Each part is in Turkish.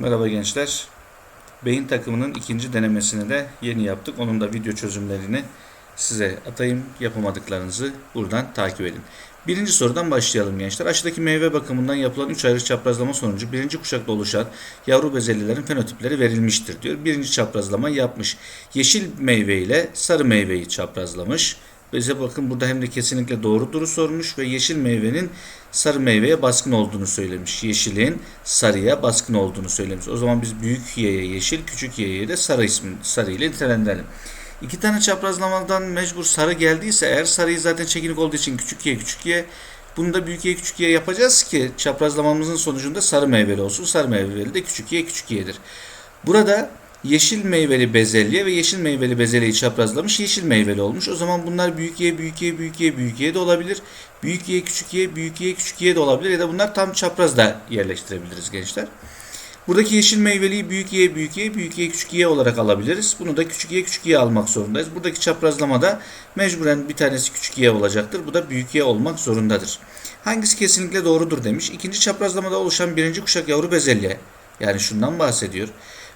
Merhaba gençler. Beyin takımının ikinci denemesini de yeni yaptık. Onun da video çözümlerini size atayım. Yapamadıklarınızı buradan takip edin. Birinci sorudan başlayalım gençler. Aşağıdaki meyve bakımından yapılan 3 ayrı çaprazlama sonucu birinci kuşakta oluşan yavru bezellilerin fenotipleri verilmiştir diyor. Birinci çaprazlama yapmış. Yeşil meyve ile sarı meyveyi çaprazlamış. Bize bakın burada hem de kesinlikle doğrudur sormuş ve yeşil meyvenin sarı meyveye baskın olduğunu söylemiş. Yeşilin sarıya baskın olduğunu söylemiş. O zaman biz büyük y'ye yeşil, küçük y'ye de sarı ismi sarı ile nitelendirelim. İki tane çaprazlamadan mecbur sarı geldiyse eğer sarıyı zaten çekinik olduğu için küçük y küçük y bunu da büyük y küçük y yapacağız ki çaprazlamamızın sonucunda sarı meyveli olsun. Sarı meyveli de küçük y küçük y'dir. Burada yeşil meyveli bezelye ve yeşil meyveli bezelyeyi çaprazlamış yeşil meyveli olmuş. O zaman bunlar büyük y, büyük y, büyük y, büyük y de olabilir. Büyük y, küçük y, büyük y, küçük y de olabilir ya da bunlar tam çapraz da yerleştirebiliriz gençler. Buradaki yeşil meyveliyi büyük y, büyük y, büyük y, küçük y olarak alabiliriz. Bunu da küçük y, küçük y almak zorundayız. Buradaki çaprazlamada mecburen bir tanesi küçük y olacaktır. Bu da büyük y olmak zorundadır. Hangisi kesinlikle doğrudur demiş. İkinci çaprazlamada oluşan birinci kuşak yavru bezelye yani şundan bahsediyor.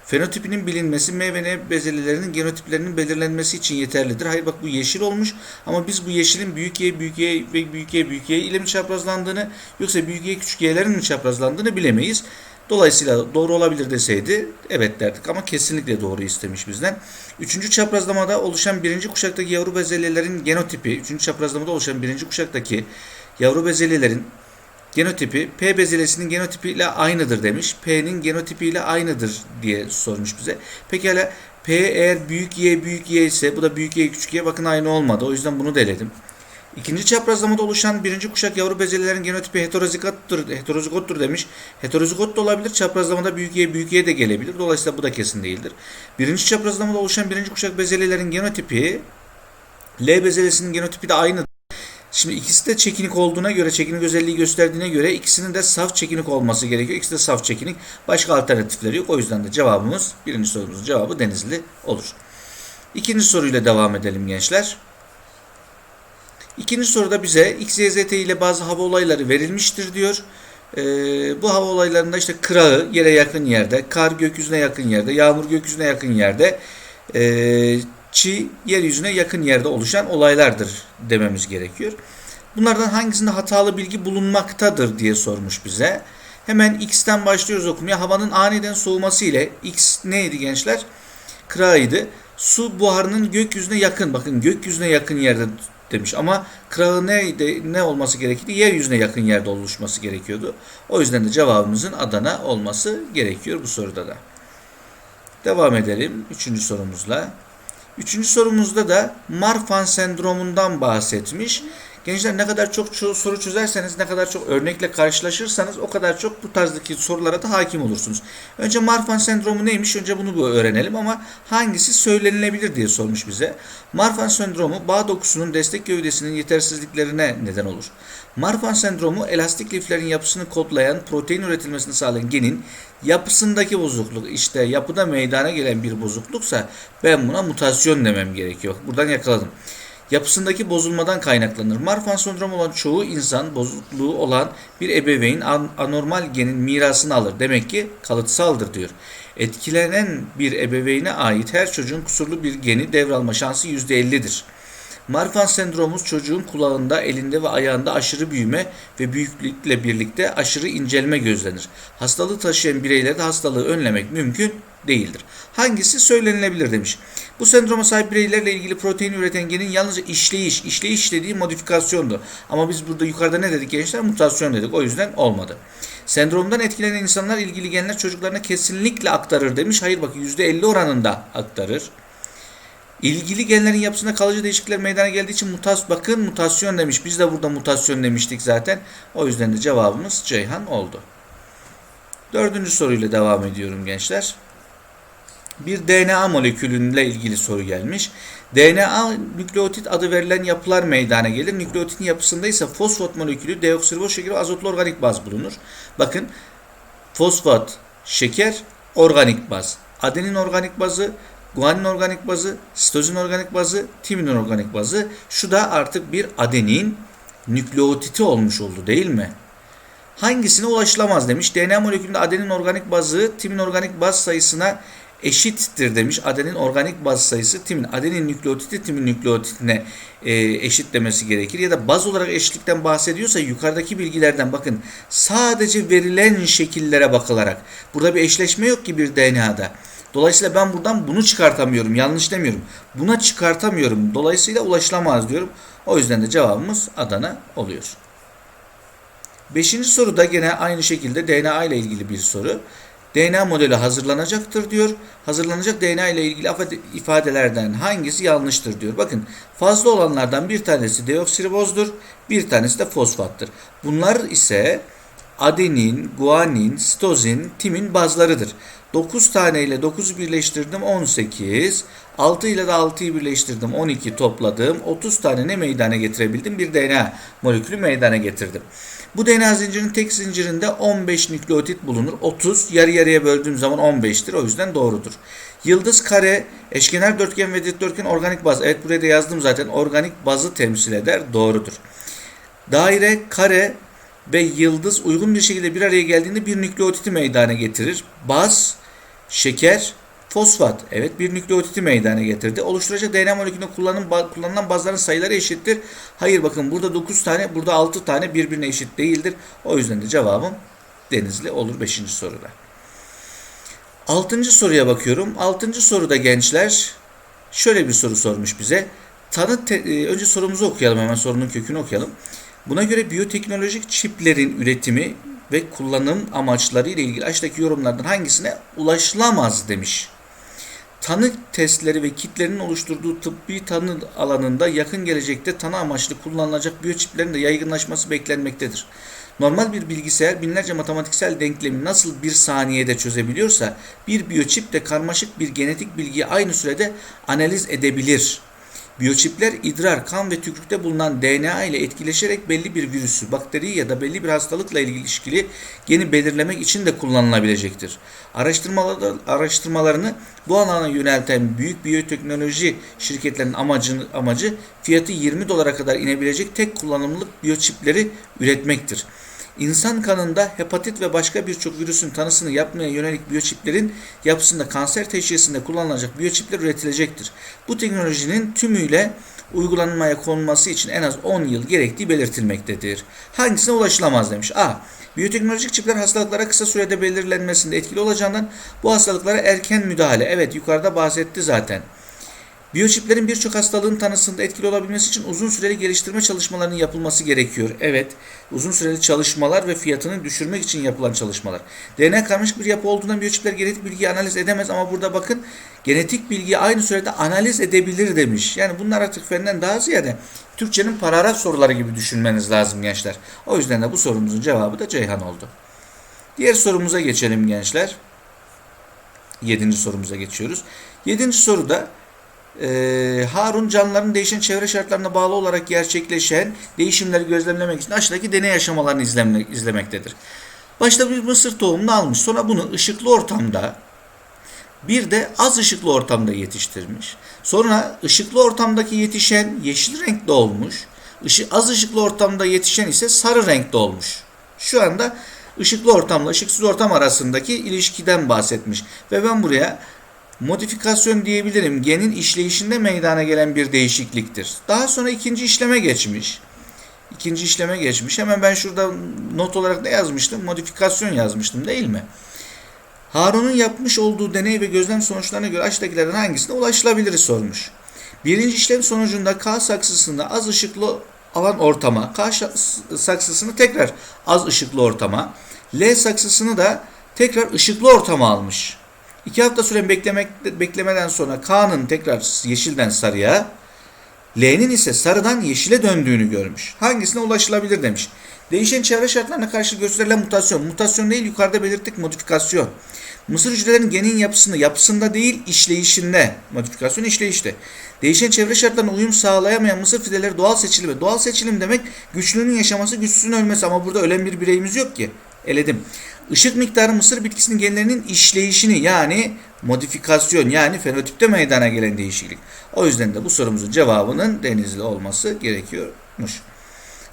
Fenotipinin bilinmesi meyve bezelyelerinin genotiplerinin belirlenmesi için yeterlidir. Hayır bak bu yeşil olmuş ama biz bu yeşilin büyük Y, büyük Y ve büyük Y, büyük Y ile mi çaprazlandığını yoksa büyük Y, küçük Y'lerin mi çaprazlandığını bilemeyiz. Dolayısıyla doğru olabilir deseydi evet derdik ama kesinlikle doğru istemiş bizden. Üçüncü çaprazlamada oluşan birinci kuşaktaki yavru bezelyelerin genotipi, üçüncü çaprazlamada oluşan birinci kuşaktaki yavru bezelyelerin genotipi P bezelyesinin genotipiyle aynıdır demiş. P'nin genotipiyle aynıdır diye sormuş bize. Pekala P eğer büyük Y büyük Y ise bu da büyük Y küçük Y bakın aynı olmadı. O yüzden bunu deledim. İkinci çaprazlamada oluşan birinci kuşak yavru bezelyelerin genotipi heterozigottur, heterozigottur demiş. Heterozigot da olabilir. Çaprazlamada büyük Y büyük Y de gelebilir. Dolayısıyla bu da kesin değildir. Birinci çaprazlamada oluşan birinci kuşak bezelyelerin genotipi L bezelyesinin genotipi de aynı. Şimdi ikisi de çekinik olduğuna göre, çekinik özelliği gösterdiğine göre ikisinin de saf çekinik olması gerekiyor. İkisi de saf çekinik. Başka alternatifleri yok. O yüzden de cevabımız, birinci sorumuzun cevabı Denizli olur. İkinci soruyla devam edelim gençler. İkinci soruda bize X, Y, Z, ile bazı hava olayları verilmiştir diyor. Ee, bu hava olaylarında işte kırağı yere yakın yerde, kar gökyüzüne yakın yerde, yağmur gökyüzüne yakın yerde, e, çi yeryüzüne yakın yerde oluşan olaylardır dememiz gerekiyor. Bunlardan hangisinde hatalı bilgi bulunmaktadır diye sormuş bize. Hemen X'ten başlıyoruz okumaya. Havanın aniden soğuması ile X neydi gençler? Kırağıydı. Su buharının gökyüzüne yakın. Bakın gökyüzüne yakın yerde demiş ama kırağı neydi, ne olması gerekirdi? Yeryüzüne yakın yerde oluşması gerekiyordu. O yüzden de cevabımızın Adana olması gerekiyor bu soruda da. Devam edelim üçüncü sorumuzla. Üçüncü sorumuzda da Marfan sendromundan bahsetmiş. Gençler ne kadar çok soru çözerseniz, ne kadar çok örnekle karşılaşırsanız o kadar çok bu tarzdaki sorulara da hakim olursunuz. Önce Marfan sendromu neymiş? Önce bunu öğrenelim ama hangisi söylenilebilir diye sormuş bize. Marfan sendromu bağ dokusunun destek gövdesinin yetersizliklerine neden olur. Marfan sendromu elastik liflerin yapısını kodlayan, protein üretilmesini sağlayan genin yapısındaki bozukluk. İşte yapıda meydana gelen bir bozukluksa ben buna mutasyon demem gerekiyor. Buradan yakaladım yapısındaki bozulmadan kaynaklanır. Marfan sendromu olan çoğu insan bozukluğu olan bir ebeveyn anormal genin mirasını alır. Demek ki kalıtsaldır diyor. Etkilenen bir ebeveyne ait her çocuğun kusurlu bir geni devralma şansı %50'dir. Marfan sendromu çocuğun kulağında, elinde ve ayağında aşırı büyüme ve büyüklükle birlikte aşırı incelme gözlenir. Hastalığı taşıyan bireylerde hastalığı önlemek mümkün değildir. Hangisi söylenilebilir demiş. Bu sendroma sahip bireylerle ilgili protein üreten genin yalnızca işleyiş, işleyiş dediği modifikasyondu. Ama biz burada yukarıda ne dedik gençler? Mutasyon dedik. O yüzden olmadı. Sendromdan etkilenen insanlar ilgili genler çocuklarına kesinlikle aktarır demiş. Hayır bak %50 oranında aktarır. İlgili genlerin yapısında kalıcı değişiklikler meydana geldiği için mutas bakın mutasyon demiş. Biz de burada mutasyon demiştik zaten. O yüzden de cevabımız Ceyhan oldu. Dördüncü soruyla devam ediyorum gençler. Bir DNA molekülüyle ilgili soru gelmiş. DNA nükleotit adı verilen yapılar meydana gelir. Nükleotitin yapısında ise fosfat molekülü, deoksiriboz şekeri, azotlu organik baz bulunur. Bakın fosfat, şeker, organik baz. Adenin organik bazı, guanin organik bazı, sitozin organik bazı, timinin organik bazı. Şu da artık bir adenin nükleotiti olmuş oldu değil mi? hangisine ulaşılamaz demiş. DNA molekülünde adenin organik bazı timin organik baz sayısına eşittir demiş. Adenin organik baz sayısı timin adenin nükleotidi timin nükleotidine e, eşitlemesi gerekir. Ya da baz olarak eşitlikten bahsediyorsa yukarıdaki bilgilerden bakın sadece verilen şekillere bakılarak burada bir eşleşme yok ki bir DNA'da. Dolayısıyla ben buradan bunu çıkartamıyorum. Yanlış demiyorum. Buna çıkartamıyorum. Dolayısıyla ulaşılamaz diyorum. O yüzden de cevabımız Adana oluyor. Beşinci soruda gene aynı şekilde DNA ile ilgili bir soru. DNA modeli hazırlanacaktır diyor. Hazırlanacak DNA ile ilgili ifadelerden hangisi yanlıştır diyor. Bakın fazla olanlardan bir tanesi deoksiribozdur, bir tanesi de fosfattır. Bunlar ise adenin, guanin, sitozin, timin bazlarıdır. 9 tane ile 9'u birleştirdim 18. 6 ile de 6'yı birleştirdim 12 topladım. 30 tane ne meydana getirebildim? Bir DNA molekülü meydana getirdim. Bu DNA zincirinin tek zincirinde 15 nükleotit bulunur. 30 yarı yarıya böldüğüm zaman 15'tir. O yüzden doğrudur. Yıldız kare, eşkenar dörtgen ve dikdörtgen organik baz. Evet buraya da yazdım zaten. Organik bazı temsil eder. Doğrudur. Daire, kare ve yıldız uygun bir şekilde bir araya geldiğinde bir nükleotiti meydana getirir. Baz, şeker, fosfat. Evet bir nükleotiti meydana getirdi. Oluşturacak DNA molekülünde kullanılan, kullanılan bazların sayıları eşittir. Hayır bakın burada 9 tane burada 6 tane birbirine eşit değildir. O yüzden de cevabım Denizli olur 5. soruda. 6. soruya bakıyorum. 6. soruda gençler şöyle bir soru sormuş bize. Tanı te, e, önce sorumuzu okuyalım hemen sorunun kökünü okuyalım. Buna göre biyoteknolojik çiplerin üretimi ve kullanım amaçları ile ilgili aşağıdaki yorumlardan hangisine ulaşılamaz demiş. Tanı testleri ve kitlerinin oluşturduğu tıbbi tanı alanında yakın gelecekte tanı amaçlı kullanılacak biyoçiplerin de yaygınlaşması beklenmektedir. Normal bir bilgisayar binlerce matematiksel denklemi nasıl bir saniyede çözebiliyorsa bir biyoçip de karmaşık bir genetik bilgiyi aynı sürede analiz edebilir. Biyoçipler idrar, kan ve tükürükte bulunan DNA ile etkileşerek belli bir virüsü, bakteriyi ya da belli bir hastalıkla ilişkili geni belirlemek için de kullanılabilecektir. Araştırmalarını bu alana yönelten büyük biyoteknoloji şirketlerinin amacı, amacı fiyatı 20 dolara kadar inebilecek tek kullanımlık biyoçipleri üretmektir. İnsan kanında hepatit ve başka birçok virüsün tanısını yapmaya yönelik biyoçiplerin yapısında kanser teşhisinde kullanılacak biyoçipler üretilecektir. Bu teknolojinin tümüyle uygulanmaya konulması için en az 10 yıl gerektiği belirtilmektedir. Hangisine ulaşılamaz demiş. A. Biyoteknolojik çipler hastalıklara kısa sürede belirlenmesinde etkili olacağından bu hastalıklara erken müdahale. Evet yukarıda bahsetti zaten. Biyoçiplerin birçok hastalığın tanısında etkili olabilmesi için uzun süreli geliştirme çalışmalarının yapılması gerekiyor. Evet, uzun süreli çalışmalar ve fiyatını düşürmek için yapılan çalışmalar. DNA karmaşık bir yapı olduğundan biyoçipler genetik bilgiyi analiz edemez ama burada bakın genetik bilgiyi aynı sürede analiz edebilir demiş. Yani bunlar artık fenden daha ziyade Türkçenin paragraf soruları gibi düşünmeniz lazım gençler. O yüzden de bu sorumuzun cevabı da Ceyhan oldu. Diğer sorumuza geçelim gençler. Yedinci sorumuza geçiyoruz. Yedinci soruda e, Harun canlıların değişen çevre şartlarına bağlı olarak gerçekleşen değişimleri gözlemlemek için aşağıdaki deney aşamalarını izlemek, izlemektedir. Başta bir mısır tohumunu almış. Sonra bunu ışıklı ortamda bir de az ışıklı ortamda yetiştirmiş. Sonra ışıklı ortamdaki yetişen yeşil renkte olmuş. Işı, az ışıklı ortamda yetişen ise sarı renkte olmuş. Şu anda ışıklı ortamla ışıksız ortam arasındaki ilişkiden bahsetmiş. Ve ben buraya modifikasyon diyebilirim. Genin işleyişinde meydana gelen bir değişikliktir. Daha sonra ikinci işleme geçmiş. İkinci işleme geçmiş. Hemen ben şurada not olarak ne yazmıştım? Modifikasyon yazmıştım değil mi? Harun'un yapmış olduğu deney ve gözlem sonuçlarına göre aşağıdakilerden hangisine ulaşılabilir sormuş. Birinci işlem sonucunda K saksısında az ışıklı alan ortama, K saksısını tekrar az ışıklı ortama, L saksısını da tekrar ışıklı ortama almış. İki hafta süren beklemek, beklemeden sonra K'nın tekrar yeşilden sarıya, L'nin ise sarıdan yeşile döndüğünü görmüş. Hangisine ulaşılabilir demiş. Değişen çevre şartlarına karşı gösterilen mutasyon. Mutasyon değil yukarıda belirttik modifikasyon. Mısır hücrelerinin genin yapısında, yapısında değil işleyişinde. Modifikasyon işleyişte. Değişen çevre şartlarına uyum sağlayamayan mısır fideleri doğal seçilimi. Doğal seçilim demek güçlünün yaşaması, güçsüzün ölmesi ama burada ölen bir bireyimiz yok ki. Eledim. Işık miktarı mısır bitkisinin genlerinin işleyişini yani modifikasyon yani fenotipte meydana gelen değişiklik. O yüzden de bu sorumuzun cevabının denizli olması gerekiyormuş.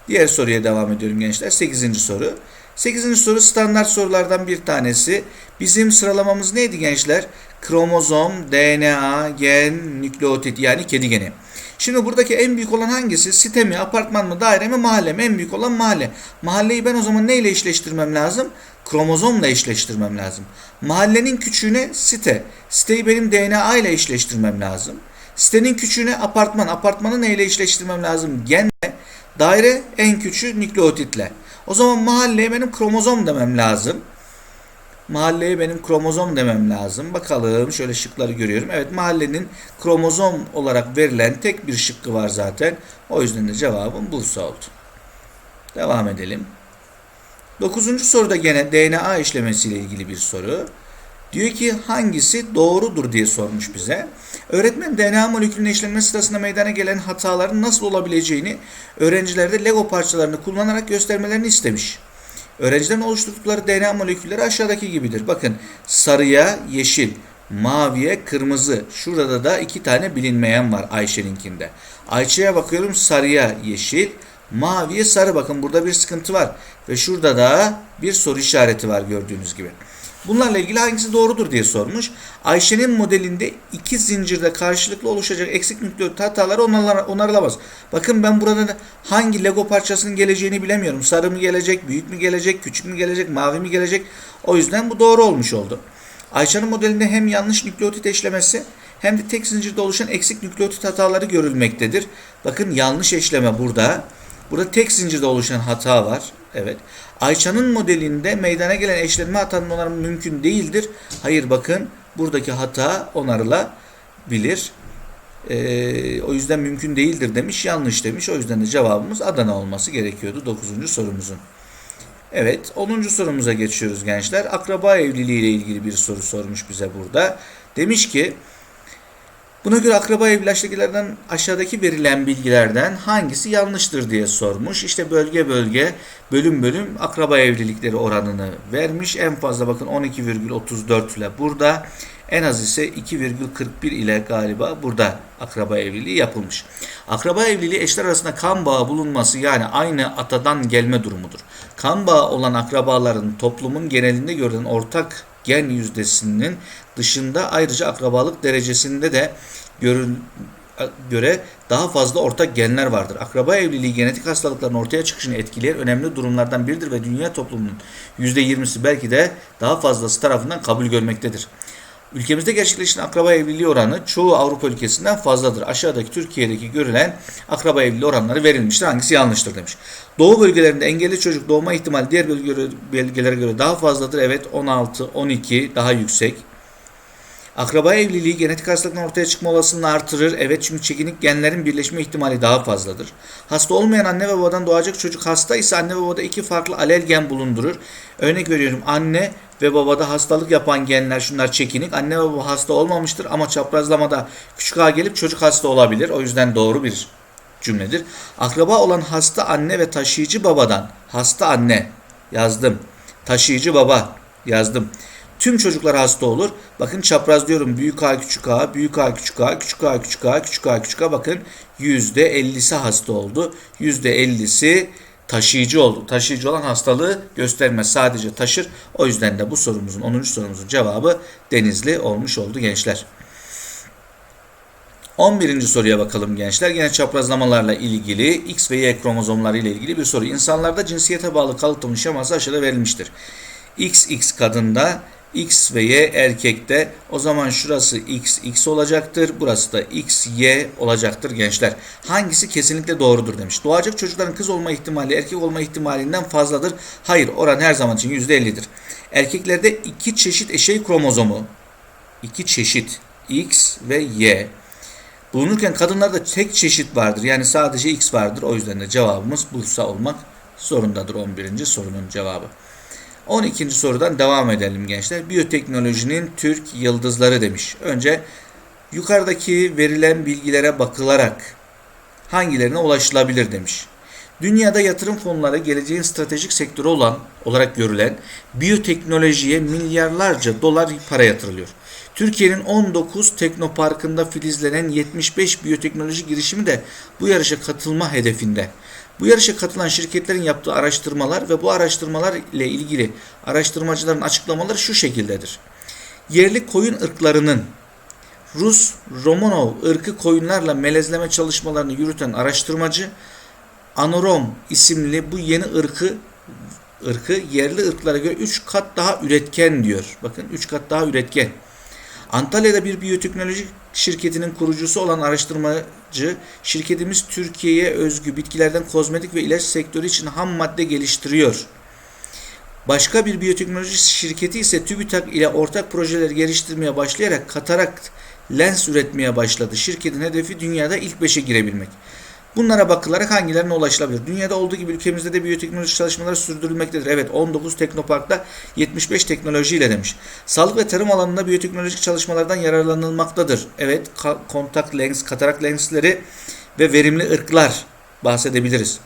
Diğer soruya devam ediyorum gençler. 8. soru. 8. soru standart sorulardan bir tanesi. Bizim sıralamamız neydi gençler? Kromozom, DNA, gen, nükleotit yani kedi geni. Şimdi buradaki en büyük olan hangisi? Site mi, apartman mı, daire mi, mahalle mi? En büyük olan mahalle. Mahalleyi ben o zaman neyle eşleştirmem lazım? Kromozomla eşleştirmem lazım. Mahallenin küçüğüne site. Siteyi benim DNA ile eşleştirmem lazım. Sitenin küçüğüne apartman. Apartmanı neyle eşleştirmem lazım? Genle. Daire en küçüğü nükleotitle. O zaman mahalleye benim kromozom demem lazım. Mahalleye benim kromozom demem lazım. Bakalım şöyle şıkları görüyorum. Evet mahallenin kromozom olarak verilen tek bir şıkkı var zaten. O yüzden de cevabım Bursa oldu. Devam edelim. Dokuzuncu soruda gene DNA işlemesiyle ilgili bir soru. Diyor ki hangisi doğrudur diye sormuş bize. Öğretmen DNA molekülünün işlenmesi sırasında meydana gelen hataların nasıl olabileceğini öğrencilerde Lego parçalarını kullanarak göstermelerini istemiş. Öğrencilerin oluşturdukları DNA molekülleri aşağıdaki gibidir. Bakın sarıya yeşil, maviye kırmızı. Şurada da iki tane bilinmeyen var Ayşe'ninkinde. Ayça'ya bakıyorum sarıya yeşil, maviye sarı. Bakın burada bir sıkıntı var. Ve şurada da bir soru işareti var gördüğünüz gibi. Bunlarla ilgili hangisi doğrudur diye sormuş. Ayşe'nin modelinde iki zincirde karşılıklı oluşacak eksik nükleotit hataları onarla- onarılamaz. Bakın ben burada da hangi Lego parçasının geleceğini bilemiyorum. Sarı mı gelecek, büyük mü gelecek, küçük mü gelecek, mavi mi gelecek? O yüzden bu doğru olmuş oldu. Ayşe'nin modelinde hem yanlış nükleotit eşlemesi hem de tek zincirde oluşan eksik nükleotit hataları görülmektedir. Bakın yanlış eşleme burada. Burada tek zincirde oluşan hata var. Evet. Ayça'nın modelinde meydana gelen eşlenme hatanın onarımı mümkün değildir. Hayır bakın buradaki hata onarılabilir. Ee, o yüzden mümkün değildir demiş. Yanlış demiş. O yüzden de cevabımız Adana olması gerekiyordu 9. sorumuzun. Evet 10. sorumuza geçiyoruz gençler. Akraba evliliği ile ilgili bir soru sormuş bize burada. Demiş ki Buna göre akraba evliliklerden aşağıdaki verilen bilgilerden hangisi yanlıştır diye sormuş. İşte bölge bölge, bölüm bölüm akraba evlilikleri oranını vermiş. En fazla bakın 12,34 ile burada. En az ise 2,41 ile galiba burada akraba evliliği yapılmış. Akraba evliliği eşler arasında kan bağı bulunması yani aynı atadan gelme durumudur. Kan bağı olan akrabaların toplumun genelinde görülen ortak gen yüzdesinin dışında ayrıca akrabalık derecesinde de görün, göre daha fazla ortak genler vardır. Akraba evliliği genetik hastalıkların ortaya çıkışını etkileyen önemli durumlardan biridir ve dünya toplumunun %20'si belki de daha fazlası tarafından kabul görmektedir. Ülkemizde gerçekleşen akraba evliliği oranı çoğu Avrupa ülkesinden fazladır. Aşağıdaki Türkiye'deki görülen akraba evliliği oranları verilmiştir. Hangisi yanlıştır demiş. Doğu bölgelerinde engelli çocuk doğma ihtimali diğer bölgelere göre daha fazladır. Evet 16, 12 daha yüksek. Akraba evliliği genetik hastalıktan ortaya çıkma olasılığını artırır. Evet çünkü çekinik genlerin birleşme ihtimali daha fazladır. Hasta olmayan anne ve babadan doğacak çocuk hasta ise anne ve babada iki farklı alel gen bulundurur. Örnek veriyorum anne ve babada hastalık yapan genler şunlar çekinik. Anne ve baba hasta olmamıştır ama çaprazlamada küçük a gelip çocuk hasta olabilir. O yüzden doğru bir cümledir. Akraba olan hasta anne ve taşıyıcı babadan hasta anne yazdım. Taşıyıcı baba yazdım. Tüm çocuklar hasta olur. Bakın çapraz diyorum büyük A küçük A, büyük A küçük A, küçük A küçük A, küçük A küçük A bakın %50'si hasta oldu. %50'si taşıyıcı oldu. Taşıyıcı olan hastalığı göstermez. Sadece taşır. O yüzden de bu sorumuzun 10. sorumuzun cevabı Denizli olmuş oldu gençler. 11. soruya bakalım gençler. Yine çaprazlamalarla ilgili X ve Y kromozomları ile ilgili bir soru. İnsanlarda cinsiyete bağlı kalıtım şeması aşağıda verilmiştir. XX kadında X ve Y erkekte o zaman şurası X X olacaktır. Burası da X Y olacaktır gençler. Hangisi kesinlikle doğrudur demiş. Doğacak çocukların kız olma ihtimali erkek olma ihtimalinden fazladır. Hayır oran her zaman için %50'dir. Erkeklerde iki çeşit eşey kromozomu iki çeşit X ve Y bulunurken kadınlarda tek çeşit vardır. Yani sadece X vardır. O yüzden de cevabımız Bursa olmak zorundadır 11. sorunun cevabı. 12. sorudan devam edelim gençler. Biyoteknolojinin Türk yıldızları demiş. Önce yukarıdaki verilen bilgilere bakılarak hangilerine ulaşılabilir demiş. Dünyada yatırım fonları geleceğin stratejik sektörü olan olarak görülen biyoteknolojiye milyarlarca dolar para yatırılıyor. Türkiye'nin 19 teknoparkında filizlenen 75 biyoteknoloji girişimi de bu yarışa katılma hedefinde. Bu yarışa katılan şirketlerin yaptığı araştırmalar ve bu araştırmalar ile ilgili araştırmacıların açıklamaları şu şekildedir. Yerli koyun ırklarının Rus Romanov ırkı koyunlarla melezleme çalışmalarını yürüten araştırmacı Anorom isimli bu yeni ırkı ırkı yerli ırklara göre 3 kat daha üretken diyor. Bakın 3 kat daha üretken. Antalya'da bir biyoteknoloji şirketinin kurucusu olan araştırmacı, şirketimiz Türkiye'ye özgü bitkilerden kozmetik ve ilaç sektörü için ham madde geliştiriyor. Başka bir biyoteknoloji şirketi ise TÜBİTAK ile ortak projeler geliştirmeye başlayarak katarakt lens üretmeye başladı. Şirketin hedefi dünyada ilk 5'e girebilmek. Bunlara bakılarak hangilerine ulaşılabilir? Dünyada olduğu gibi ülkemizde de biyoteknoloji çalışmaları sürdürülmektedir. Evet 19 teknoparkta 75 teknolojiyle demiş. Sağlık ve tarım alanında biyoteknolojik çalışmalardan yararlanılmaktadır. Evet kontak lens, katarak lensleri ve verimli ırklar bahsedebiliriz.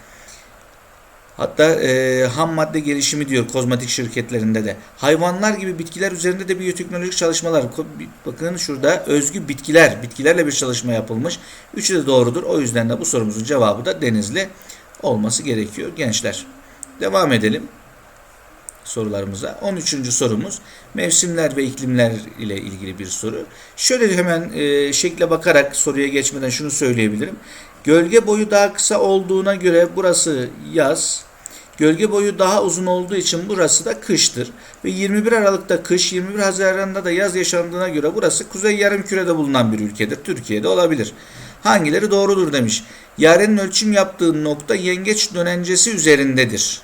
Hatta e, ham madde gelişimi diyor kozmetik şirketlerinde de. Hayvanlar gibi bitkiler üzerinde de biyoteknolojik çalışmalar. Bakın şurada özgü bitkiler, bitkilerle bir çalışma yapılmış. Üçü de doğrudur. O yüzden de bu sorumuzun cevabı da denizli olması gerekiyor gençler. Devam edelim sorularımıza. 13. sorumuz mevsimler ve iklimler ile ilgili bir soru. Şöyle hemen e, şekle bakarak soruya geçmeden şunu söyleyebilirim. Gölge boyu daha kısa olduğuna göre burası yaz. Gölge boyu daha uzun olduğu için burası da kıştır. Ve 21 Aralık'ta kış, 21 Haziran'da da yaz yaşandığına göre burası kuzey yarımkürede bulunan bir ülkedir. Türkiye'de olabilir. Hangileri doğrudur demiş. Yarenin ölçüm yaptığı nokta yengeç dönencesi üzerindedir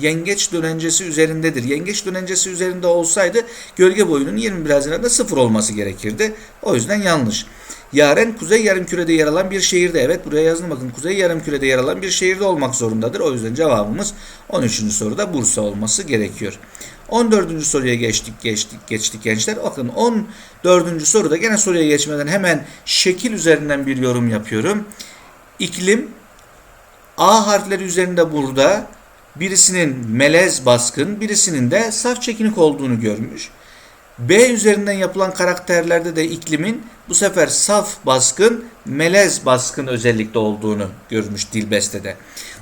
yengeç dönencesi üzerindedir. Yengeç dönencesi üzerinde olsaydı gölge boyunun 21 Haziran'da sıfır olması gerekirdi. O yüzden yanlış. Yaren kuzey yarımkürede yer alan bir şehirde. Evet buraya yazın bakın. Kuzey yarımkürede yer alan bir şehirde olmak zorundadır. O yüzden cevabımız 13. soruda Bursa olması gerekiyor. 14. soruya geçtik geçtik geçtik gençler. Bakın 14. soruda gene soruya geçmeden hemen şekil üzerinden bir yorum yapıyorum. İklim A harfleri üzerinde burada birisinin melez baskın, birisinin de saf çekinik olduğunu görmüş. B üzerinden yapılan karakterlerde de iklimin bu sefer saf baskın, melez baskın özellikle olduğunu görmüş Dilbeste'de.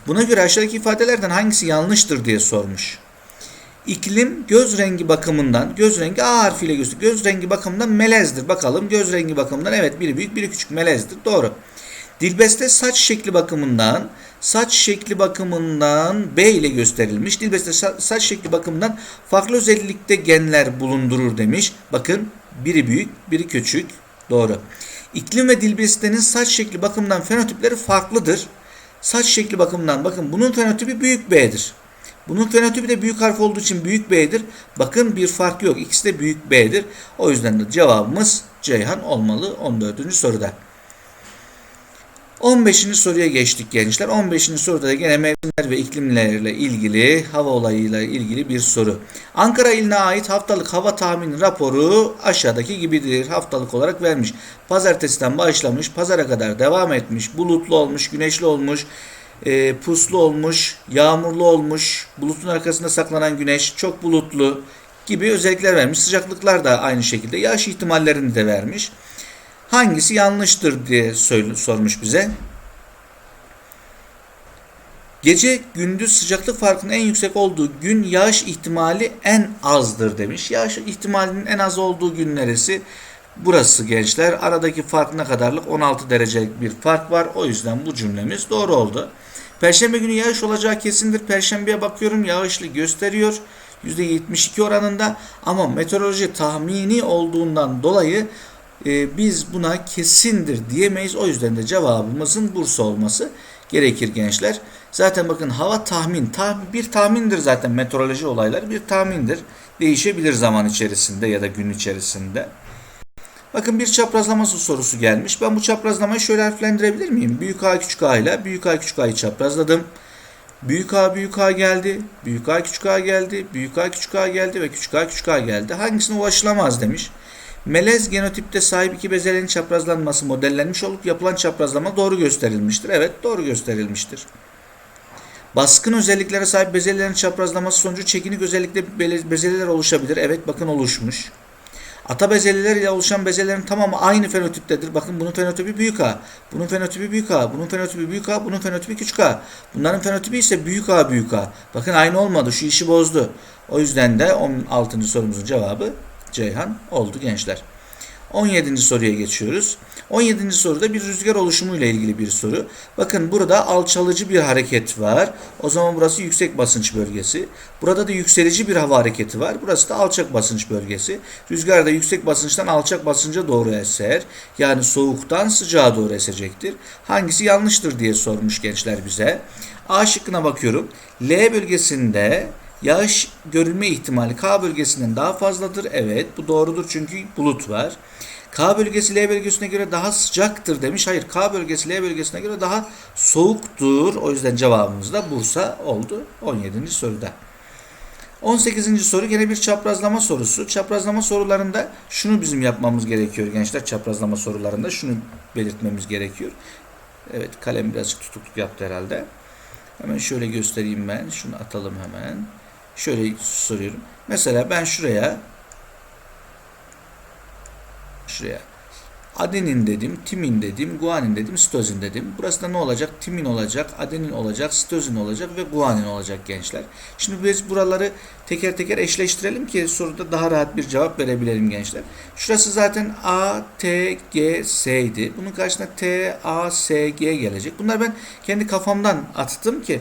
Buna göre aşağıdaki ifadelerden hangisi yanlıştır diye sormuş. İklim göz rengi bakımından, göz rengi A harfiyle gösteriyor. Göz rengi bakımından melezdir. Bakalım göz rengi bakımından evet biri büyük biri küçük melezdir. Doğru. Dilbeste saç şekli bakımından, saç şekli bakımından B ile gösterilmiş. Dilbeste sa- saç şekli bakımından farklı özellikte genler bulundurur demiş. Bakın biri büyük, biri küçük. Doğru. İklim ve dilbestenin saç şekli bakımından fenotipleri farklıdır. Saç şekli bakımından bakın bunun fenotipi büyük B'dir. Bunun fenotipi de büyük harf olduğu için büyük B'dir. Bakın bir fark yok. İkisi de büyük B'dir. O yüzden de cevabımız Ceyhan olmalı 14. soruda. 15. soruya geçtik gençler. 15. soruda da gene mevsimler ve iklimlerle ilgili hava olayıyla ilgili bir soru. Ankara iline ait haftalık hava tahmini raporu aşağıdaki gibidir. Haftalık olarak vermiş. Pazartesiden başlamış, pazara kadar devam etmiş. Bulutlu olmuş, güneşli olmuş, e, puslu olmuş, yağmurlu olmuş, bulutun arkasında saklanan güneş, çok bulutlu gibi özellikler vermiş. Sıcaklıklar da aynı şekilde. Yağış ihtimallerini de vermiş. Hangisi yanlıştır diye sormuş bize. Gece gündüz sıcaklık farkının en yüksek olduğu gün yağış ihtimali en azdır demiş. Yağış ihtimalinin en az olduğu gün neresi? Burası gençler. Aradaki fark ne kadarlık? 16 derecelik bir fark var. O yüzden bu cümlemiz doğru oldu. Perşembe günü yağış olacağı kesindir. Perşembeye bakıyorum yağışlı gösteriyor. %72 oranında ama meteoroloji tahmini olduğundan dolayı e, biz buna kesindir diyemeyiz. O yüzden de cevabımızın Bursa olması gerekir gençler. Zaten bakın hava tahmin, tahmin bir tahmindir zaten meteoroloji olayları bir tahmindir. Değişebilir zaman içerisinde ya da gün içerisinde. Bakın bir çaprazlaması sorusu gelmiş. Ben bu çaprazlamayı şöyle harflendirebilir miyim? Büyük A küçük A ile büyük A küçük A'yı çaprazladım. Büyük A büyük A geldi. Büyük A küçük A geldi. Büyük A küçük A geldi ve küçük A küçük A geldi. Hangisine ulaşılamaz demiş. Melez genotipte sahip iki bezelyenin çaprazlanması modellenmiş olup yapılan çaprazlama doğru gösterilmiştir. Evet doğru gösterilmiştir. Baskın özelliklere sahip bezelyelerin çaprazlaması sonucu çekinik özellikle bezelyeler oluşabilir. Evet bakın oluşmuş. Ata bezelyeler ile oluşan bezelerin tamamı aynı fenotiptedir. Bakın bunun fenotipi büyük A, bunun fenotipi büyük A, bunun fenotipi büyük A, bunun fenotipi küçük A. Bunların fenotipi ise büyük A büyük A. Bakın aynı olmadı. Şu işi bozdu. O yüzden de 16. sorumuzun cevabı Ceyhan oldu gençler. 17. soruya geçiyoruz. 17. soruda bir rüzgar oluşumu ile ilgili bir soru. Bakın burada alçalıcı bir hareket var. O zaman burası yüksek basınç bölgesi. Burada da yükselici bir hava hareketi var. Burası da alçak basınç bölgesi. Rüzgar da yüksek basınçtan alçak basınca doğru eser. Yani soğuktan sıcağa doğru esecektir. Hangisi yanlıştır diye sormuş gençler bize. A şıkkına bakıyorum. L bölgesinde Yağış görülme ihtimali K bölgesinden daha fazladır. Evet bu doğrudur çünkü bulut var. K bölgesi L bölgesine göre daha sıcaktır demiş. Hayır K bölgesi L bölgesine göre daha soğuktur. O yüzden cevabımız da Bursa oldu 17. soruda. 18. soru gene bir çaprazlama sorusu. Çaprazlama sorularında şunu bizim yapmamız gerekiyor gençler. Çaprazlama sorularında şunu belirtmemiz gerekiyor. Evet kalem birazcık tutukluk yaptı herhalde. Hemen şöyle göstereyim ben. Şunu atalım hemen. Şöyle soruyorum. Mesela ben şuraya şuraya adenin dedim, timin dedim, guanin dedim, sitozin dedim. Burası da ne olacak? Timin olacak, adenin olacak, sitozin olacak ve guanin olacak gençler. Şimdi biz buraları teker teker eşleştirelim ki soruda daha rahat bir cevap verebilelim gençler. Şurası zaten A, T, G, S idi. Bunun karşısına T, A, S, G gelecek. Bunlar ben kendi kafamdan attım ki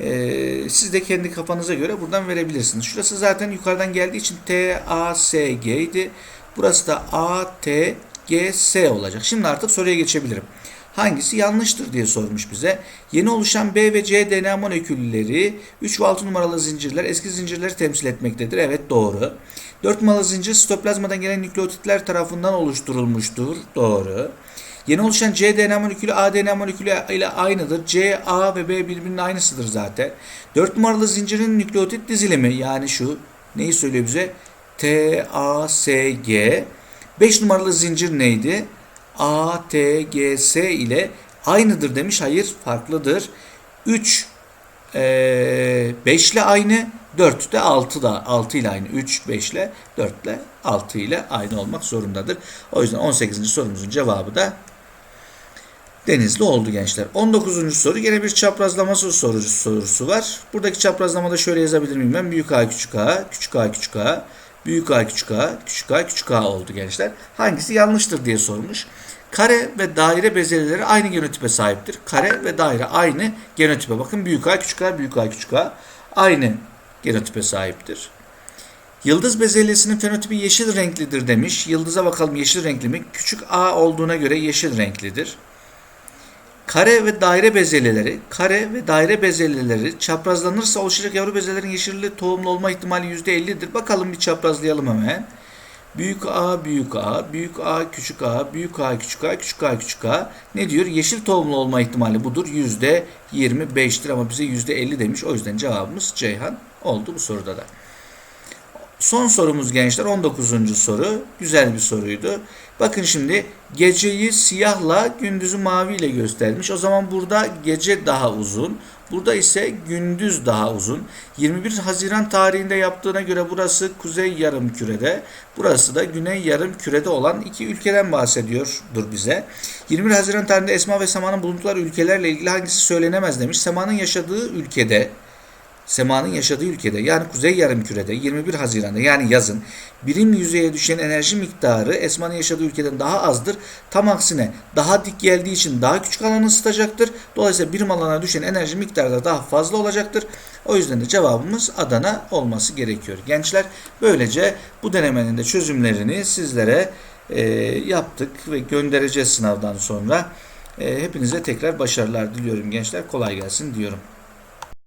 ee, siz de kendi kafanıza göre buradan verebilirsiniz. Şurası zaten yukarıdan geldiği için T, A, S, G idi. Burası da A, T, G, S olacak. Şimdi artık soruya geçebilirim. Hangisi yanlıştır diye sormuş bize. Yeni oluşan B ve C DNA molekülleri 3 ve 6 numaralı zincirler eski zincirleri temsil etmektedir. Evet doğru. 4 numaralı zincir sitoplazmadan gelen nükleotitler tarafından oluşturulmuştur. Doğru. Yeni oluşan C DNA molekülü A DNA molekülü ile aynıdır. C, A ve B birbirinin aynısıdır zaten. 4 numaralı zincirin nükleotit dizilimi yani şu neyi söylüyor bize? T, A, S, G. 5 numaralı zincir neydi? A, T, G, S ile aynıdır demiş. Hayır farklıdır. 3 e, 5 ile aynı. 4 de 6 da 6 ile aynı. 3 5 ile 4 ile 6 ile aynı olmak zorundadır. O yüzden 18. sorumuzun cevabı da Denizli oldu gençler. 19. soru yine bir çaprazlama sorusu, sorusu var. Buradaki çaprazlamada şöyle yazabilir miyim ben? Büyük A küçük A, küçük A küçük A, büyük A küçük A, küçük A küçük A oldu gençler. Hangisi yanlıştır diye sormuş. Kare ve daire bezelyeleri aynı genotipe sahiptir. Kare ve daire aynı genotipe. Bakın büyük A küçük A, büyük A küçük A aynı genotipe sahiptir. Yıldız bezelyesinin fenotipi yeşil renklidir demiş. Yıldıza bakalım yeşil renkli mi? Küçük A olduğuna göre yeşil renklidir. Kare ve daire bezelyeleri, kare ve daire bezelyeleri çaprazlanırsa oluşacak yavru bezelerin yeşilli tohumlu olma ihtimali %50'dir. Bakalım bir çaprazlayalım hemen. Büyük A, büyük A, büyük A, küçük A, büyük A, küçük A, küçük A, küçük A. Ne diyor? Yeşil tohumlu olma ihtimali budur. %25'tir ama bize %50 demiş. O yüzden cevabımız Ceyhan oldu bu soruda da. Son sorumuz gençler 19. soru. Güzel bir soruydu. Bakın şimdi geceyi siyahla gündüzü maviyle göstermiş. O zaman burada gece daha uzun. Burada ise gündüz daha uzun. 21 Haziran tarihinde yaptığına göre burası kuzey yarım kürede. Burası da güney yarım kürede olan iki ülkeden bahsediyordur bize. 21 Haziran tarihinde Esma ve Sema'nın bulundukları ülkelerle ilgili hangisi söylenemez demiş. Sema'nın yaşadığı ülkede Sema'nın yaşadığı ülkede yani Kuzey Yarımküre'de 21 Haziran'da yani yazın birim yüzeye düşen enerji miktarı Esma'nın yaşadığı ülkeden daha azdır. Tam aksine daha dik geldiği için daha küçük alanı ısıtacaktır. Dolayısıyla birim alana düşen enerji miktarı da daha fazla olacaktır. O yüzden de cevabımız Adana olması gerekiyor. Gençler böylece bu denemenin de çözümlerini sizlere e, yaptık ve göndereceğiz sınavdan sonra. E, hepinize tekrar başarılar diliyorum gençler. Kolay gelsin diyorum.